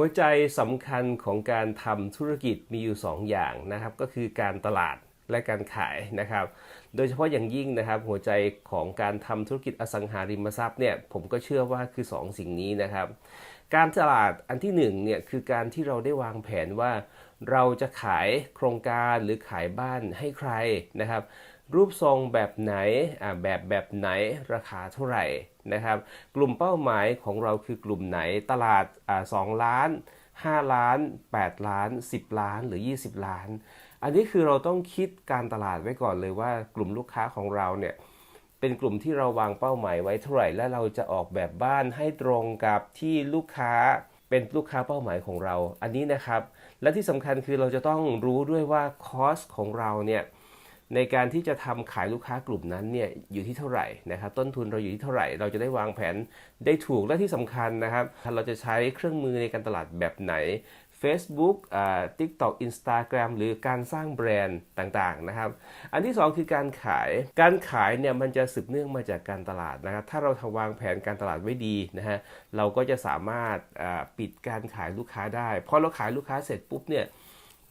หัวใจสำคัญของการทำธุรกิจมีอยู่ 2 อย่างนะครับ ก็คือการตลาดและการขายนะครับ โดยเฉพาะอย่างยิ่งนะครับ หัวใจของการทำธุรกิจอสังหาริมทรัพย์เนี่ยผมก็เชื่อว่าคือ 2 สิ่งนี้นะครับ การตลาดอันที่1เนี่ยคือการที่เราได้วางแผนว่า เราจะขายโครงการหรือขายบ้านให้ใครนะครับ รูปทรงแบบไหนแบบแบบไหนราคาเท่าไหร่นะครับ กลุ่มเป้าหมายของเราคือกลุ่มไหนตลาดอ่า2ล้าน 5 ล้าน 8 ล้าน 10 ล้านหรือ 20 ล้าน อันนี้คือเราต้องคิดการตลาดไว้ก่อนเลยว่ากลุ่มลูกค้าของเราเนี่ย เป็นกลุ่มที่เราวางเป้าหมายไว้เท่าไหร่ และเราจะออกแบบบ้านให้ตรงกับที่ลูกค้าเป็นลูกค้าเป้าหมายของเรา อันนี้นะครับ และที่สำคัญคือเราจะต้องรู้ด้วยว่าคอสของเราเนี่ยในการที่จะทำขายลูกค้ากลุ่มนั้นเนี่ยอยู่ที่เท่าไหร่นะครับ ต้นทุนเราอยู่ที่เท่าไหร่ เราจะได้วางแผนได้ถูกและที่สำคัญนะครับ เราจะใช้เครื่องมือในการตลาดแบบไหน Facebook อ่า TikTok Instagram หรือการสร้างแบรนด์ต่างๆนะครับ อันที่ 2 คือการขาย การขายเนี่ยมันจะสืบเนื่องมาจากการตลาดนะครับ ถ้าเราทวางแผนการตลาดไว้ดีนะฮะ เราก็จะสามารถอ่าปิดการขายลูกค้าได้พอเราขายลูกค้าเสร็จปุ๊บเนี่ย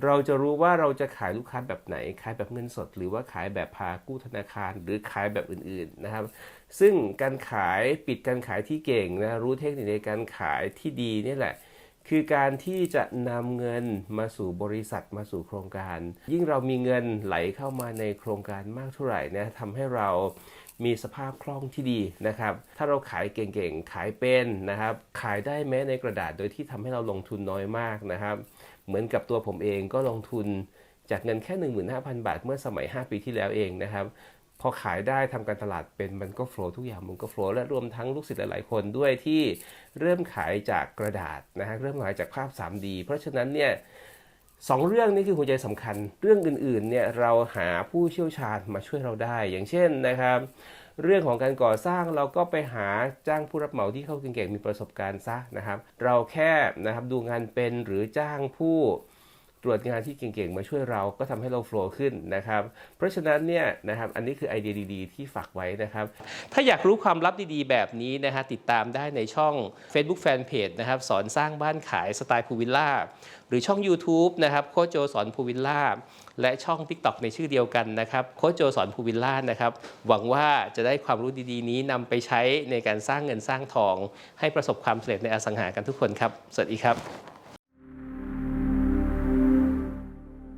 เราจะรู้ว่าเราจะขายลูกค้าแบบไหน ขายแบบเงินสด หรือว่าขายแบบพากู้ธนาคาร หรือขายแบบอื่นๆนะครับ ซึ่งการขายปิดการขายที่เก่งนะรู้เทคนิคในการขายที่ดีนี่แหละ คือการที่จะนำเงินมาสู่บริษัทมาสู่โครงการ ยิ่งเรามีเงินไหลเข้ามาในโครงการมากเท่าไหร่นะทำให้เรามีสภาพคล่องที่ดีนะครับ ถ้าเราขายเก่งๆ ขายเป็นนะครับ ขายได้แม้ในกระดาษโดยที่ทำให้เราลงทุนน้อยมากนะครับ เหมือนกับตัวผมเองก็ลงทุนจากเงินแค่ 15,000 บาทเมื่อสมัย 5 ปีที่แล้วเองนะครับ พอขายได้ทำการตลาดเป็นมันก็โฟล์ทุกอย่างมันก็โฟล์และรวมทั้งลูกศิษย์หลาย ๆ คนด้วยที่เริ่มขายจากกระดาษนะฮะเริ่มขายจากภาพ 3D เพราะฉะนั้นเนี่ยสองเรื่องนี้คือหัวใจสำคัญ เรื่องอื่น ๆ เนี่ยเราหาผู้เชี่ยวชาญมาช่วยเราได้ อย่างเช่นนะครับเรื่องของการก่อสร้างเราก็ไปหาจ้างผู้รับเหมาที่เขาเก่งๆมีประสบการณ์ซะนะครับ เราแค่นะครับดูงานเป็นหรือจ้างผู้ ตรวจงานที่เก่งๆ มาช่วยเราก็ทำให้เราโฟล์ขึ้นนะครับ เพราะฉะนั้นเนี่ยนะครับอันนี้คือไอเดียดีๆ ที่ฝากไว้นะครับ ถ้าอยากรู้ความลับดีๆ แบบนี้นะฮะติดตามได้ในช่อง Facebook Fanpage นะครับสอนสร้างบ้านขายสไตล์พูวิลล่าหรือช่อง YouTube นะครับโคโจสอนพูวิลล่าและช่อง TikTok ในชื่อเดียวกันนะครับโคโจสอนพูวิลล่านะครับหวังว่าจะได้ความรู้ดีๆ นี้นำไปใช้ในการสร้างเงินสร้างทอง ให้ประสบความสำเร็จในอสังหากันทุกคนครับ สวัสดีครับ